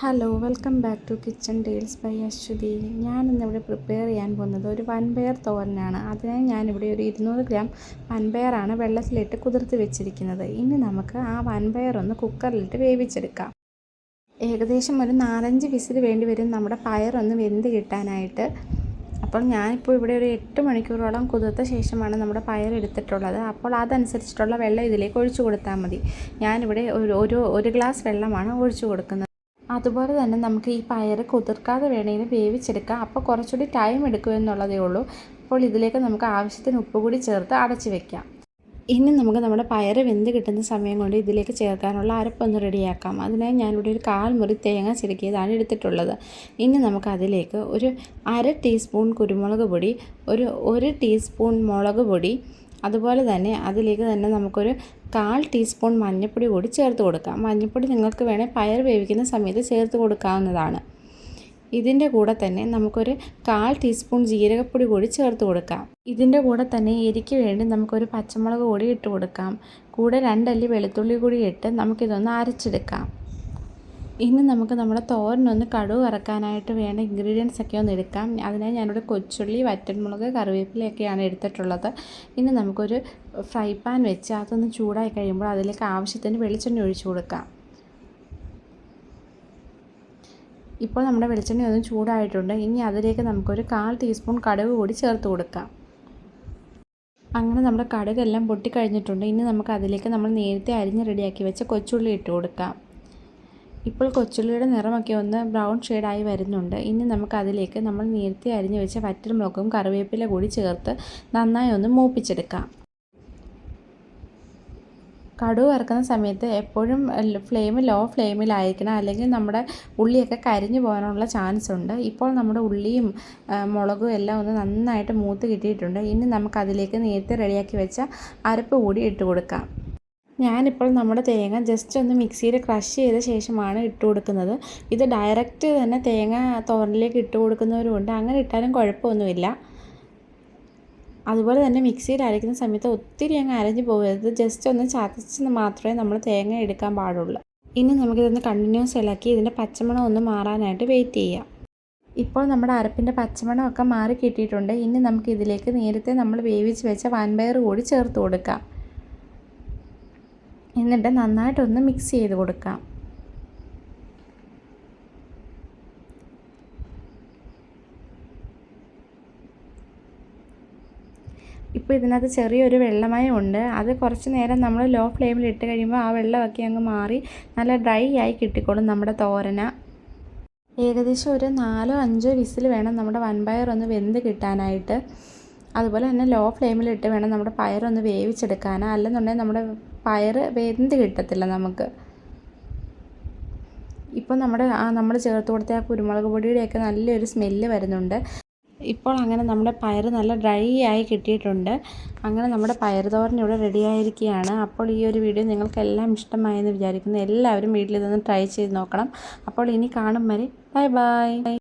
Hello welcome back to kitchen deals by Aswathy ഞാനിന്നിവിടെ prepare ചെയ്യാൻ പോകുന്നത് ഒരു വൻപയർ തോരനാണ്. അതിനായി ഞാനിവിടെ ഒരു ഇരുന്നൂറ് ഗ്രാം വൻപയറാണ് വെള്ളത്തിലിട്ട് കുതിർത്ത് വെച്ചിരിക്കുന്നത്. ഇനി നമുക്ക് ആ വൻപയർ ഒന്ന് കുക്കറിലിട്ട് വേവിച്ചെടുക്കാം. ഏകദേശം ഒരു നാലഞ്ച് വിസിൽ വേണ്ടി വരും നമ്മുടെ പയറൊന്ന് വെന്ത് കിട്ടാനായിട്ട്. അപ്പോൾ ഞാനിപ്പോൾ ഇവിടെ ഒരു എട്ട് മണിക്കൂറോളം കുതിർത്ത ശേഷമാണ് നമ്മുടെ പയർ എടുത്തിട്ടുള്ളത്. അപ്പോൾ അതനുസരിച്ചിട്ടുള്ള വെള്ളം ഇതിലേക്ക് ഒഴിച്ചു കൊടുത്താൽ മതി. ഞാനിവിടെ ഒരു ഒരു ഒരു ഗ്ലാസ് വെള്ളമാണ് ഒഴിച്ചു കൊടുക്കുന്നത്. അതുപോലെ തന്നെ നമുക്ക് ഈ പയർ കുതിർക്കാതെ വേണമെങ്കിൽ വേവിച്ചെടുക്കാം. അപ്പോൾ കുറച്ചുകൂടി ടൈം എടുക്കും എന്നുള്ളതേ ഉള്ളൂ. അപ്പോൾ ഇതിലേക്ക് നമുക്ക് ആവശ്യത്തിന് ഉപ്പ് കൂടി ചേർത്ത് അടച്ച് വെക്കാം. ഇനി നമുക്ക് നമ്മുടെ പയർ വെന്ത് കിട്ടുന്ന സമയം കൊണ്ട് ഇതിലേക്ക് ചേർക്കാനുള്ള അരപ്പൊന്ന് റെഡിയാക്കാം. അതിനായി ഞാനിവിടെ ഒരു കാൽ മുറി തേങ്ങ ചിരക്കിയതാണ് എടുത്തിട്ടുള്ളത്. ഇനി നമുക്ക് അതിലേക്ക് ഒരു അര ടീസ്പൂൺ കുരുമുളക് പൊടി ഒരു ഒരു ടീസ്പൂൺ മുളക് പൊടി അതുപോലെ തന്നെ അതിലേക്ക് തന്നെ നമുക്കൊരു കാൽ ടീസ്പൂൺ മഞ്ഞൾപ്പൊടി കൂടി ചേർത്ത് കൊടുക്കാം. മഞ്ഞൾപ്പൊടി നിങ്ങൾക്ക് വേണേൽ പയർ വേവിക്കുന്ന സമയത്ത് ചേർത്ത് കൊടുക്കാവുന്നതാണ്. ഇതിന്റെ കൂടെ തന്നെ നമുക്കൊരു കാൽ ടീസ്പൂൺ ജീരകപ്പൊടി കൂടി ചേർത്ത് കൊടുക്കാം. ഇതിന്റെ കൂടെ തന്നെ എരിക്ക് വേണ്ടി നമുക്കൊരു പച്ചമുളക് കൂടി ഇട്ട് കൊടുക്കാം. കൂടെ രണ്ടല്ലി വെളുത്തുള്ളി കൂടി ഇട്ട് നമുക്കിതൊന്ന് അരച്ചെടുക്കാം. ഇനി നമുക്ക് നമ്മുടെ തോരനൊന്ന് കടുവ് ഇറക്കാനായിട്ട് വേണ്ട ഇൻഗ്രീഡിയൻസ് ഒക്കെ ഒന്ന് എടുക്കാം. അതിനായി ഞാനിവിടെ കൊച്ചുള്ളി വറ്റൻമുളക് കറിവേപ്പിലയൊക്കെയാണ് എടുത്തിട്ടുള്ളത്. ഇനി നമുക്കൊരു ഫ്രൈ പാൻ വെച്ച് അതൊന്ന് ചൂടായി കഴിയുമ്പോൾ അതിലേക്ക് ആവശ്യത്തിന് വെളിച്ചെണ്ണ ഒഴിച്ചു കൊടുക്കാം. ഇപ്പോൾ നമ്മുടെ വെളിച്ചെണ്ണ ഒന്ന് ചൂടായിട്ടുണ്ട്. ഇനി അതിലേക്ക് നമുക്കൊരു കാൽ ടീസ്പൂൺ കടുക് കൂടി ചേർത്ത് കൊടുക്കാം. അങ്ങനെ നമ്മുടെ കടുകെല്ലാം പൊട്ടിക്കഴിഞ്ഞിട്ടുണ്ട്. ഇനി നമുക്ക് അതിലേക്ക് നമ്മൾ നേരത്തെ അരിഞ്ഞ് റെഡിയാക്കി വെച്ച കൊച്ചുള്ളി ഇട്ട് കൊടുക്കാം. ഇപ്പോൾ കൊച്ചുള്ളിയുടെ നിറമൊക്കെ ഒന്ന് ബ്രൗൺ ഷെയ്ഡായി വരുന്നുണ്ട്. ഇനി നമുക്ക് അതിലേക്ക് നമ്മൾ നേരത്തെ അരിഞ്ഞു വെച്ച വറ്റൽമുളകും കറിവേപ്പില കൂടി ചേർത്ത് നന്നായി ഒന്ന് മൂപ്പിച്ചെടുക്കാം. കടു വറുക്കുന്ന സമയത്ത് എപ്പോഴും ഫ്ലെയിം ലോ ഫ്ലെയിമിലായിരിക്കണം. അല്ലെങ്കിൽ നമ്മുടെ ഉള്ളിയൊക്കെ കരിഞ്ഞു പോകാനുള്ള ചാൻസ് ഉണ്ട്. ഇപ്പോൾ നമ്മുടെ ഉള്ളിയും മുളകും എല്ലാം ഒന്ന് നന്നായിട്ട് മൂത്ത് കിട്ടിയിട്ടുണ്ട്. ഇനി നമുക്കതിലേക്ക് നേരത്തെ റെഡിയാക്കി വെച്ച അരപ്പ് കൂടി ഇട്ട് കൊടുക്കാം. ഞാനിപ്പോൾ നമ്മുടെ തേങ്ങ ജസ്റ്റ് ഒന്ന് മിക്സിയിൽ ക്രഷ് ചെയ്ത ശേഷമാണ് ഇട്ട് കൊടുക്കുന്നത്. ഇത് ഡയറക്റ്റ് തന്നെ തേങ്ങ തോരനിലേക്ക് ഇട്ട് കൊടുക്കുന്നവരുമുണ്ട്. അങ്ങനെ ഇട്ടാലും കുഴപ്പമൊന്നുമില്ല. അതുപോലെ തന്നെ മിക്സിയിൽ അരയ്ക്കുന്ന സമയത്ത് ഒത്തിരി അങ്ങ് അരഞ്ഞു പോകരുത്. ജസ്റ്റ് ഒന്ന് ചതച്ച് മാത്രമേ നമ്മൾ തേങ്ങ എടുക്കാൻ പാടുള്ളൂ. ഇനി നമുക്കിതൊന്ന് കണ്ടിന്യൂസ് ഇളക്കി ഇതിന്റെ പച്ചമണം ഒന്ന് മാറാനായിട്ട് വെയിറ്റ് ചെയ്യാം. ഇപ്പോൾ നമ്മുടെ അരപ്പിന്റെ പച്ചമണമൊക്കെ മാറി കിട്ടിയിട്ടുണ്ട്. ഇനി നമുക്ക് ഇതിലേക്ക് നേരത്തെ നമ്മൾ വേവിച്ച് വെച്ച വൻപയർ കൂടി ചേർത്ത് കൊടുക്കാം. എന്നിട്ട് നന്നായിട്ടൊന്ന് മിക്സ് ചെയ്ത് കൊടുക്കാം. ഇപ്പോൾ ഇതിനകത്ത് ചെറിയൊരു വെള്ളമയം ഉണ്ട്. അത് കുറച്ച് നേരം നമ്മൾ ലോ ഫ്ലെയിമിൽ ഇട്ട് കഴിയുമ്പോൾ ആ വെള്ളമൊക്കെ അങ്ങ് മാറി നല്ല ഡ്രൈ ആയി കിട്ടിക്കോളും നമ്മുടെ തോരന. ഏകദേശം ഒരു നാലോ അഞ്ചോ വിസിൽ വേണം നമ്മുടെ വൻപയർ ഒന്ന് വെന്ത് കിട്ടാനായിട്ട്. അതുപോലെ തന്നെ ലോ ഫ്ലെയിമിൽ ഇട്ട് വേണം നമ്മുടെ പയറൊന്ന് വേവിച്ചെടുക്കാൻ അല്ലെന്നുണ്ടെങ്കിൽ നമ്മുടെ പയർ വെന്ത് കിട്ടത്തില്ല നമുക്ക്. ഇപ്പോൾ നമ്മുടെ ആ നമ്മൾ ചേർത്ത് കൊടുത്ത ആ കുരുമുളക് പൊടിയുടെയൊക്കെ നല്ലൊരു സ്മെല്ല് വരുന്നുണ്ട്. ഇപ്പോൾ അങ്ങനെ നമ്മുടെ പയർ നല്ല ഡ്രൈ ആയി കിട്ടിയിട്ടുണ്ട്. അങ്ങനെ നമ്മുടെ പയർ തോരൻ ഇവിടെ റെഡി ആയിരിക്കുകയാണ്. അപ്പോൾ ഈ ഒരു വീഡിയോ നിങ്ങൾക്കെല്ലാം ഇഷ്ടമായെന്ന് വിചാരിക്കുന്നു. എല്ലാവരും വീട്ടിൽ ഇതൊന്ന് ട്രൈ ചെയ്ത് നോക്കണം. അപ്പോൾ ഇനി കാണും വരെ. Bye bye